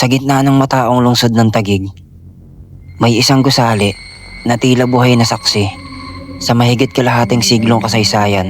Sa gitna ng mataong lungsod ng tagig, may isang gusali na tila buhay na saksi sa mahigit kalahating siglong kasaysayan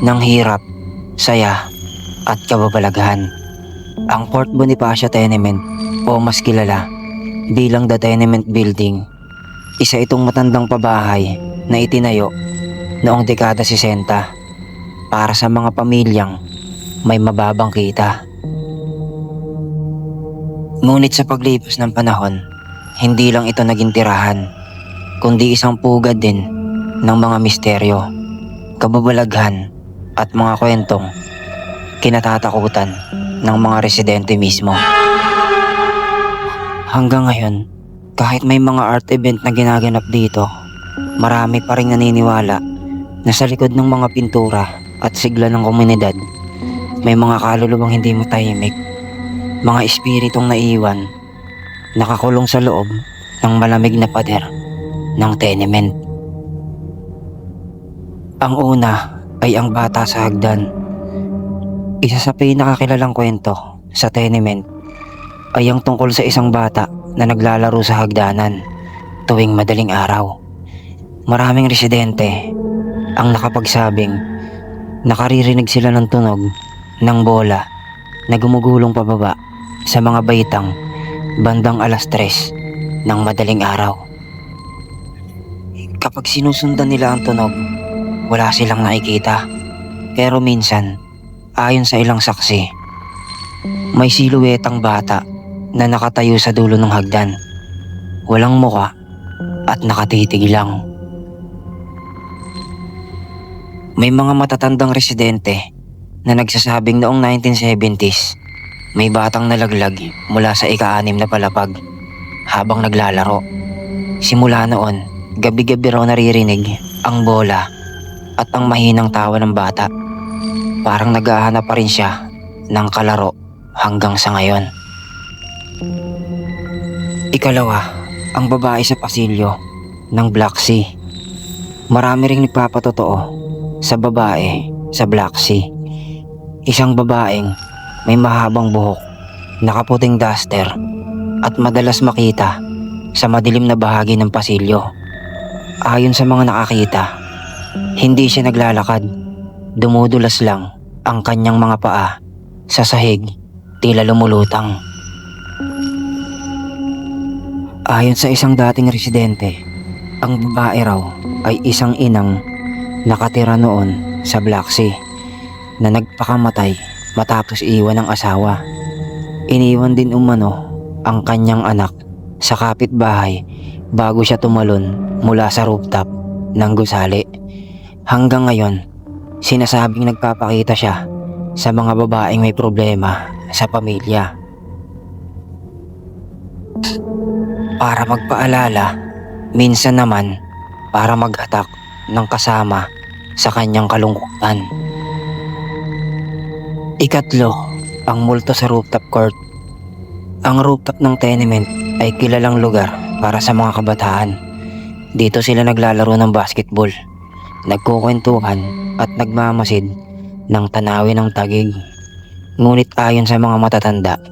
ng hirap, saya at kababalaghan. Ang Port Bonifacio Tenement o mas kilala bilang The Tenement Building, isa itong matandang pabahay na itinayo noong dekada 60 para sa mga pamilyang may mababang kita. Ngunit sa paglipas ng panahon, hindi lang ito naging tirahan, kundi isang pugad din ng mga misteryo, kababalaghan at mga kwentong kinatatakutan ng mga residente mismo. Hanggang ngayon, kahit may mga art event na ginaganap dito, marami pa rin naniniwala na sa likod ng mga pintura at sigla ng komunidad, may mga kaluluwang hindi matahimik, mga espiritong naiwan, nakakulong sa loob ng malamig na pader ng tenement. Ang una ay ang bata sa hagdan. Isa sa pinakakilalang kwento sa tenement ay ang tungkol sa isang bata na naglalaro sa hagdanan tuwing madaling araw. Maraming residente ang nakapagsabing nakaririnig sila ng tunog ng bola na gumugulong pababa sa mga baitang bandang alas tres ng madaling araw. Kapag sinusundan nila ang tunog, wala silang nakikita. Pero minsan, ayon sa ilang saksi, may siluetang bata na nakatayo sa dulo ng hagdan. Walang muka at nakatitig lang. May mga matatandang residente na nagsasabing noong 1970s may batang nalaglag mula sa ika-anim na palapag habang naglalaro. Simula noon, gabi-gabi raw naririnig ang bola at ang mahinang tawa ng bata. Parang naghahanap pa rin siya ng kalaro hanggang sa ngayon. Ikalawa, ang babae sa pasilyo ng Black Sea. Marami ring nagpapatotoo sa babae sa Black Sea. Isang babaeng may mahabang buhok, nakaputing duster at madalas makita sa madilim na bahagi ng pasilyo. Ayon sa mga nakakita, hindi siya naglalakad. Dumudulas lang ang kanyang mga paa sa sahig tila lumulutang. Ayon sa isang dating residente, ang babae raw ay isang inang nakatira noon sa Black Sea na nagpakamatay matapos iwan ng asawa. Iniwan din umano ang kanyang anak sa kapitbahay bago siya tumalon mula sa rooftop ng gusali. Hanggang ngayon, sinasabing nagpapakita siya sa mga babaeng may problema sa pamilya. Para magpaalala, minsan naman para maghatak ng kasama sa kanyang kalungkutan. Ikatlo, ang multo sa rooftop court. Ang rooftop ng tenement ay kilalang lugar para sa mga kabataan. Dito sila naglalaro ng basketball, nagkukwentuhan at nagmamasid ng tanawin ng tagig. Ngunit ayon sa mga matatanda,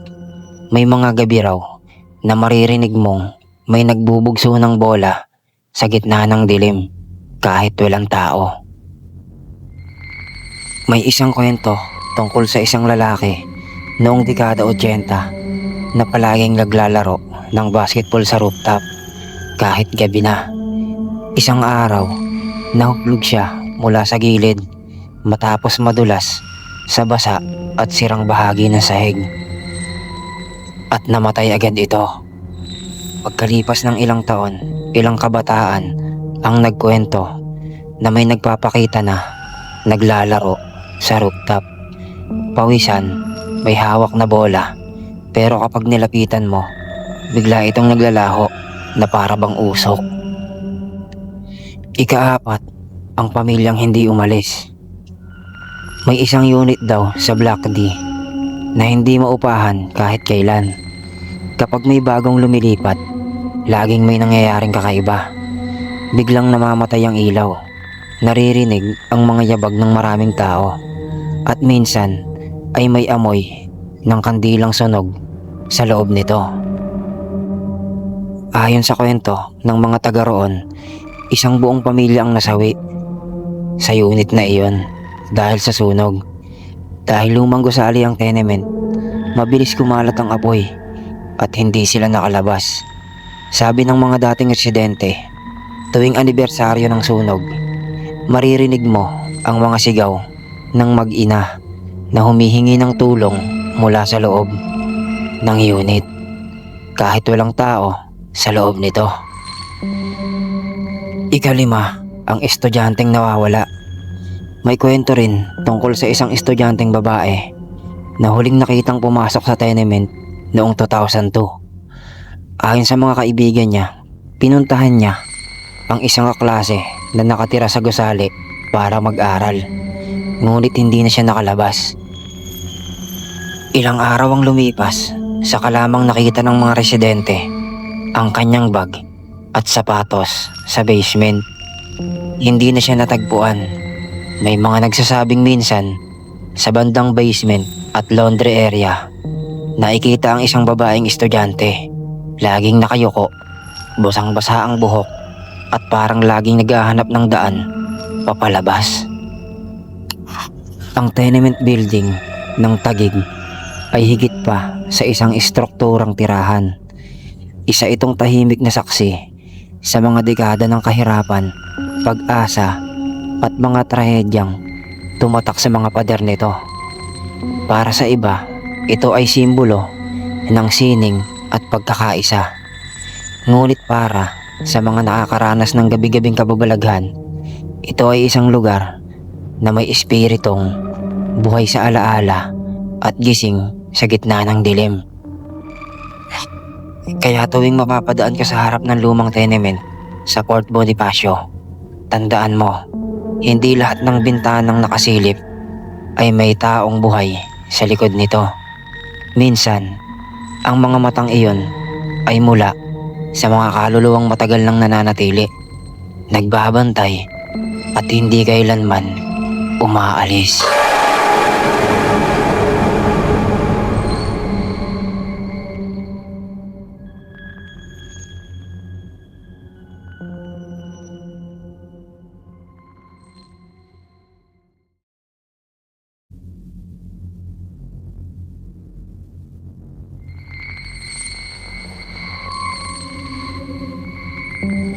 may mga gabi raw na maririnig mong may nagbubugso ng bola sa gitna ng dilim kahit walang tao. May isang kwento tungkol sa isang lalaki noong dekada 80 na palaging naglalaro ng basketball sa rooftop kahit gabi na. Isang araw, nahuplog siya mula sa gilid matapos madulas sa basa at sirang bahagi ng sahig. At namatay agad ito. Pagkalipas ng ilang taon, ilang kabataan ang nagkwento na may nagpapakita na naglalaro sa rooftop. Pawisan, may hawak na bola. Pero kapag nilapitan mo, bigla itong naglalaho na para bang usok. Ikaapat, ang pamilyang hindi umalis. May isang unit daw sa Black D na hindi maupahan kahit kailan. Kapag may bagong lumilipat, laging may nangyayaring kakaiba. Biglang namamatay ang ilaw. Naririnig ang mga yabag ng maraming tao. At minsan ay may amoy ng kandilang sunog sa loob nito. Ayon sa kwento ng mga taga roon, isang buong pamilya ang nasawi sa unit na iyon dahil sa sunog. Dahil lumang gusali ang tenement, mabilis kumalat ang apoy at hindi sila nakalabas. Sabi ng mga dating residente, tuwing anibersaryo ng sunog, maririnig mo ang mga sigaw ng mag-ina na humihingi ng tulong mula sa loob ng unit kahit walang tao sa loob nito. Ikalima, ang estudyanteng nawawala. May kwento rin tungkol sa isang estudyanteng babae na huling nakitang pumasok sa tenement noong 2002. Ayon sa mga kaibigan niya, pinuntahan niya ang isang kaklase na nakatira sa gusali para mag-aral. Ngunit hindi na siya nakalabas. Ilang araw ang lumipas, saka lamang nakita ng mga residente ang kanyang bag at sapatos sa basement. Hindi na siya natagpuan. May mga nagsasabing minsan sa bandang basement at laundry area nakikita ang isang babaeng estudyante. Laging nakayuko, busang-basa ang buhok at parang laging naghahanap ng daan papalabas. Ang tenement building ng Tagig ay higit pa sa isang istrukturang tirahan. Isa itong tahimik na saksi sa mga dekada ng kahirapan, pag-asa at mga trahedyang tumatak sa mga pader nito. Para sa iba, ito ay simbolo ng sining at pagkakaisa. Ngunit para sa mga nakakaranas ng gabi-gabing kababalaghan, ito ay isang lugar na may espiritong buhay sa alaala at gising sa gitna ng dilim. Kaya tuwing mapapadaan ka sa harap ng lumang tenement sa Port Bonifacio, tandaan mo, hindi lahat ng bintanang nakasilip ay may taong buhay sa likod nito. Minsan, ang mga matang iyon ay mula sa mga kaluluwang matagal nang nananatili, nagbabantay at hindi kailanman umaalis.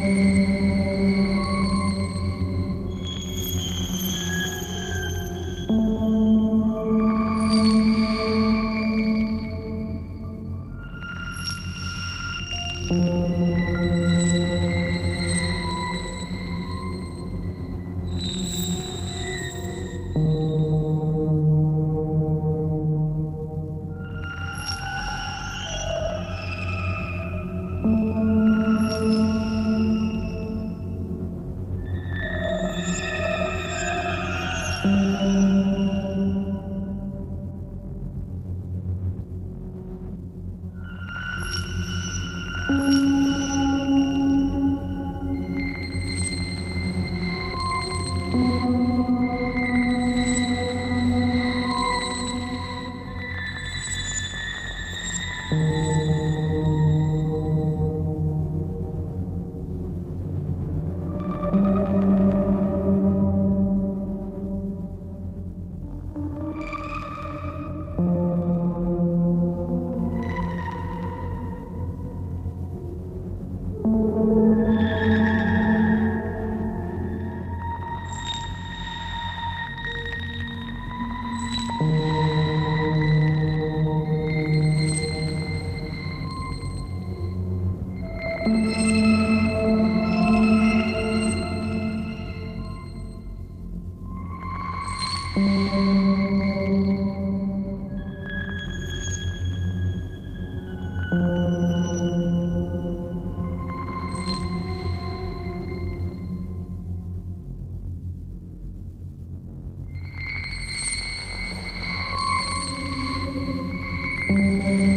thank you Mm-hmm. Thank mm -hmm.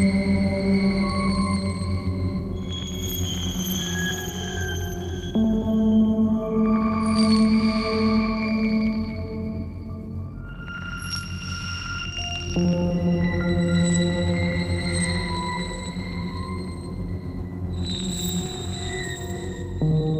you. Mm-hmm.